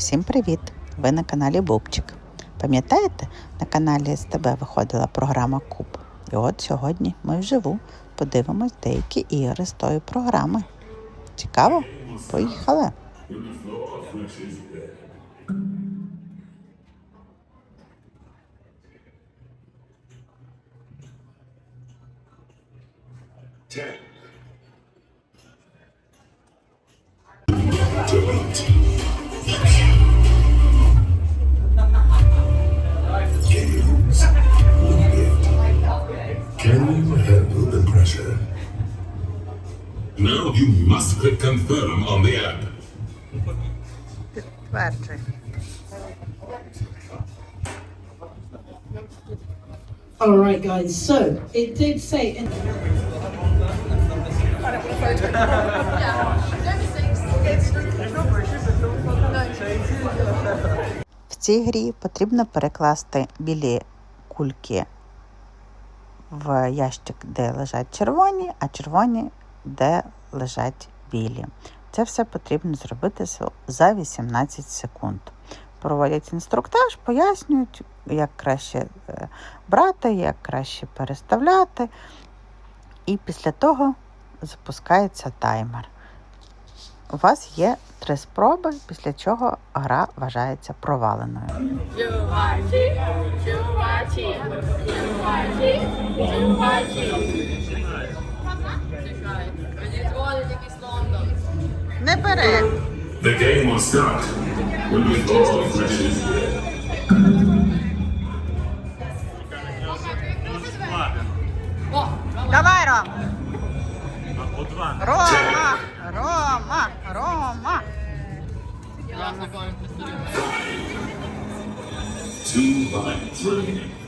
Всім привіт! Ви на каналі Бубчик. Пам'ятаєте, на каналі СТБ виходила програма Куб. І от сьогодні ми вживу подивимось деякі ігри з тої програми. Цікаво? Поїхали! Pressure? Now you must click confirm on the app. Підтверджуй. All right, guys. So it did say. In- В цій грі потрібно перекласти білі кульки в ящик, де лежать червоні, а червоні, де лежать білі. Це все потрібно зробити за- за 18 секунд. Проводять інструктаж, пояснюють, як краще е, брати, як краще переставляти. І після того запускається таймер. У вас є три спроби, після чого гра вважається проваленою. Чуваки, чуваки, чуваки, чуваки. Чекай, мені дзвонить якийсь Лондон. Не бере. The game will start when the floor flashes Давай, Ром. Рома, Рома, Рома. ясно, коли він пристрілює. Two by three.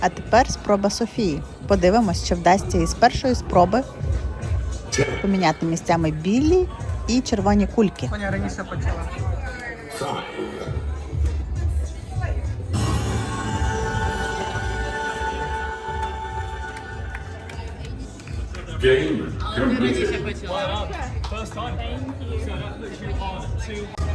А тепер спроба Софії. Подивимось, чи вдасться їй з першої спроби поміняти місцями білі і червоні кульки. Коня раніше почала. Game completed. Почала. Він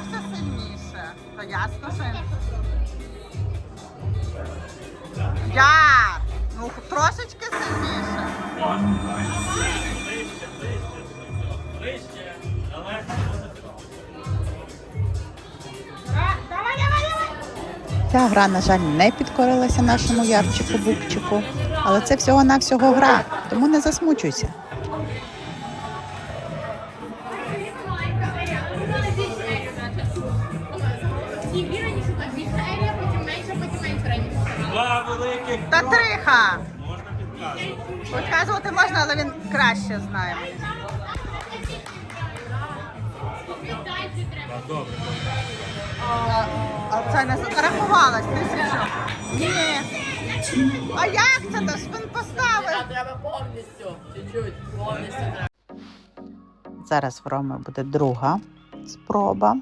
він боявся сильніше. То ясно, що. Яр! Ну, трошечки сильніше. Ця гра, на жаль, не підкорилася нашому ярчику бубчику, але це всього-навсього гра, тому не засмучуйся. Підказувати. Підказувати можна, але він краще знає. Добре. А, а це не зарахувалось, тисячу. Ні. А як це? То ж він поставив. Треба повністю, чуть-чуть, повністю треба. Зараз в Роми буде друга спроба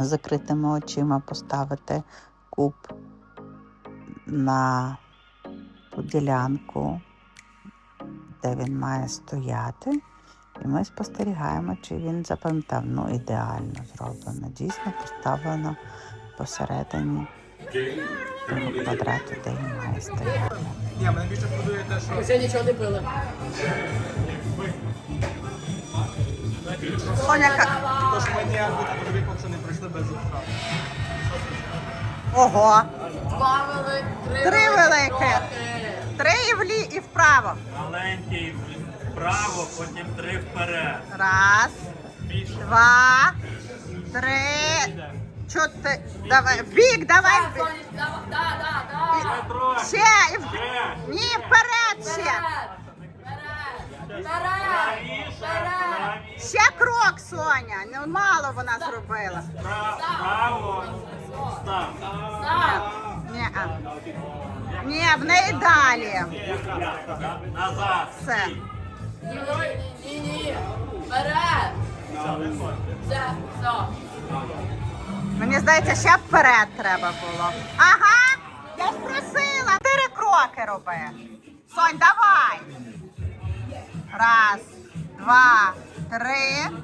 з закритими очима поставити куб на ділянку, де він має стояти. І ми спостерігаємо, чи він запам'ятав. Ну, ідеально зроблено. Дійсно поставлено посередині того квадрату, де він має стояти. Ні, мене більше подує те, що Ми нічого не пили. Соняка. то, що ми ніяк би поки що не пройшли без зубка. Ого! Два великі, три, Три великих. Три і влі і вправо. Маленький вправо, потім три вперед. Раз, два, три, чотири. Давай, бік, давай. Так, Да, да, да. Трохи. Ще. і в- Ще. Ні, вперед ще. Вперед. Вперед. Вперед. Вперед. Ще крок, Соня. Ну, мало вона зробила. Право. Став. Так. Ні, в неї далі. Назад. Все. Ні, ні, ні. Вперед. Все, все. Мені здається, ще вперед треба було. Ага, я ж просила. Чотири кроки роби. Сонь, давай. Раз, два, три.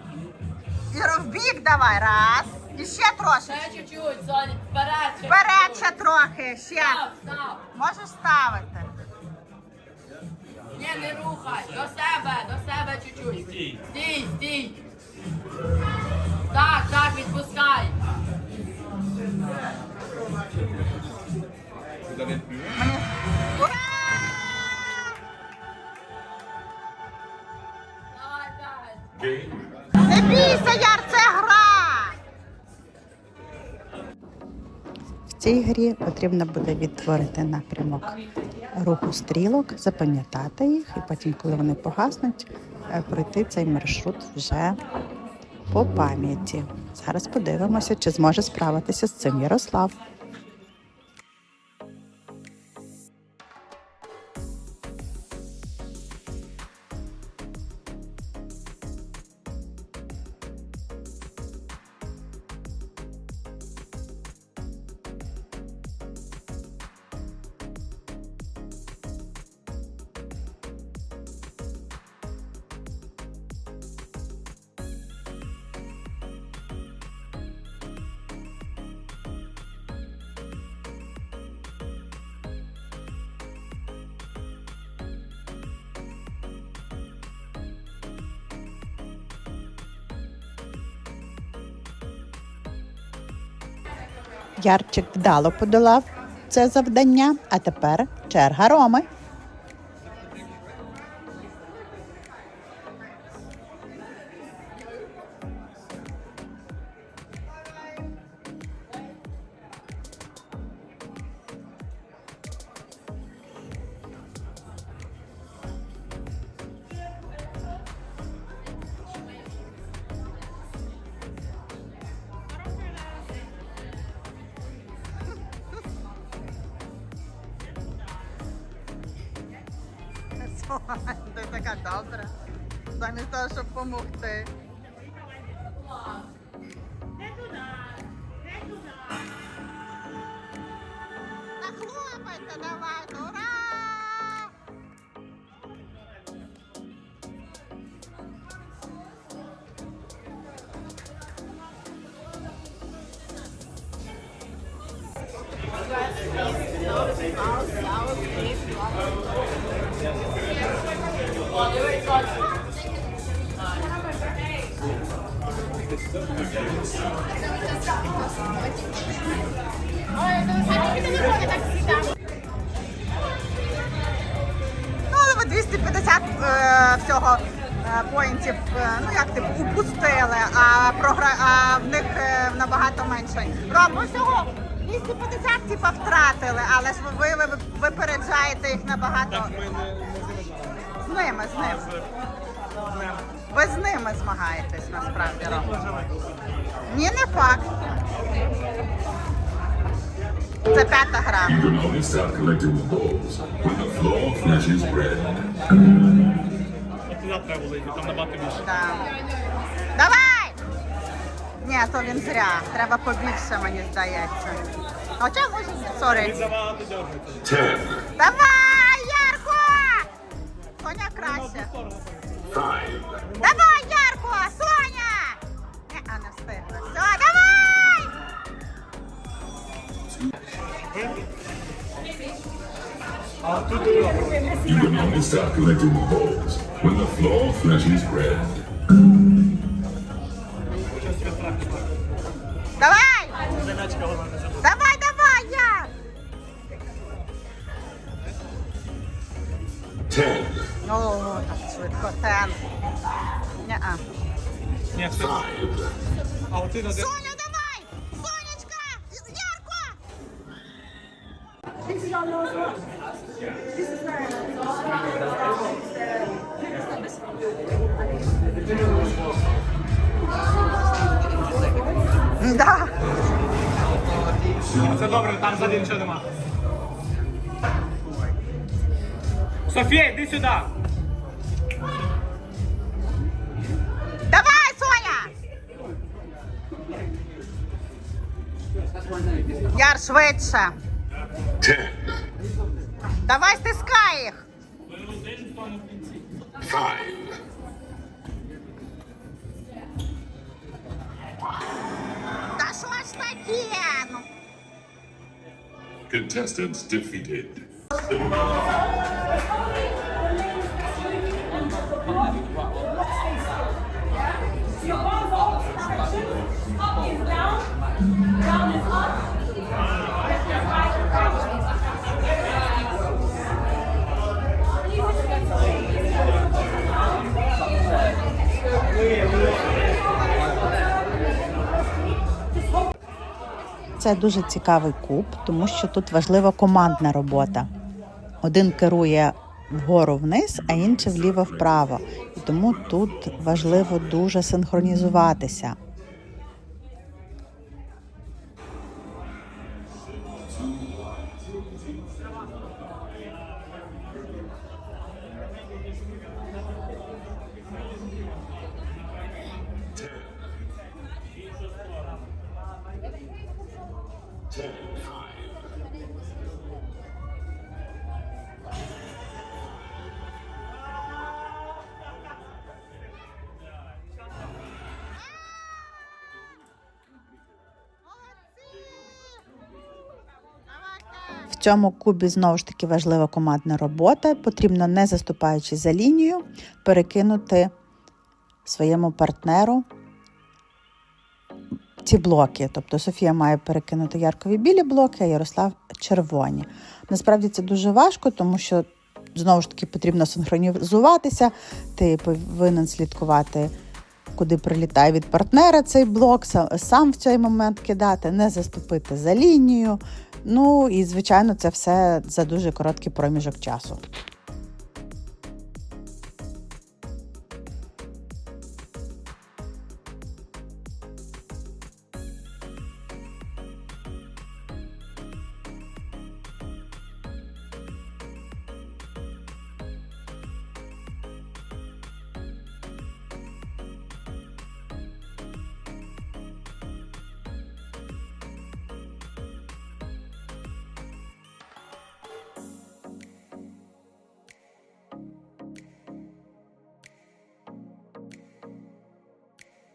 І в бік давай. Раз. І ще трошки. Ще чуть-чуть, Соня. Вперед. ще Вперед чуть-чуть. ще трохи. Ще. Став, став. Можеш ставити. Ні, не рухай. До себе, до себе чуть-чуть. Стій. Стій, стій. Так, так, відпускай. Цій грі потрібно буде відтворити напрямок руху стрілок, запам'ятати їх, і потім, коли вони погаснуть, е, пройти цей маршрут вже по пам'яті. Зараз подивимося, чи зможе справитися з цим Ярослав. Ярчик вдало подолав це завдання, а тепер черга Роми. Ти така добра. Замість того, щоб допомогти. Нахлопайте давай, ну, ура! О, дивись, Соня. Ой, ну самі Ну, але ви 250 е, всього е, поінтів, е, ну як типу, упустили, а, програ... а в них е, набагато менше. Ром, ви всього 250 типа втратили, але ж ви, ви, ви випереджаєте їх набагато. Ми не, ними, з ними. Ви з ними змагаєтесь насправді. Ні, не факт. Це п'ята гра. Туди треба було йти, там набагато більше. Давай! Ні, то він зря. Треба побільше, мені здається. Хоча може, сорі. Забагато дергається. Ten, Давай, You can only start collecting the balls when the floor flashes red. Давай! Землячка вона не забуде. Давай, давай, Яр! Ten, О, так швидко, тен. Ні-а. Ні, все. А один один. Соня, Да. Це добре, там ззаді нічого нема. Софія, йди сюди. Давай, Соня! Яр, швидше. Ten, Давай стискай їх. five, Та що ж таке? Ну, contestants defeated. Це дуже цікавий куб, тому що тут важлива командна робота. Один керує вгору вниз, а інший вліво вправо. І тому тут важливо дуже синхронізуватися. В цьому кубі знову ж таки важлива командна робота. Потрібно, не заступаючи за лінію, перекинути своєму партнеру ці блоки. Тобто Софія має перекинути яркові білі блоки, а Ярослав червоні. Насправді це дуже важко, тому що знову ж таки потрібно синхронізуватися. Ти повинен слідкувати, куди прилітає від партнера цей блок, са- сам в цей момент кидати, не заступити за лінію. Ну і звичайно, це все за дуже короткий проміжок часу.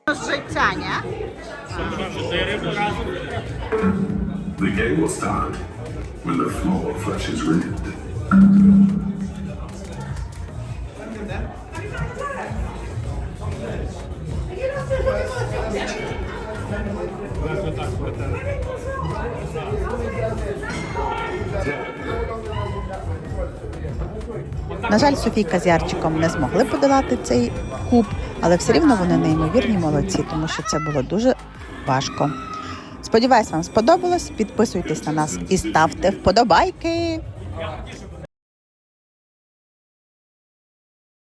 Життя, ні? The game will start when the floor flashes red. На жаль, Софійка з Ярчиком не змогли подолати цей куб, але все рівно вони неймовірні молодці, тому що це було дуже важко. Сподіваюсь, вам сподобалось. Підписуйтесь на нас і ставте вподобайки.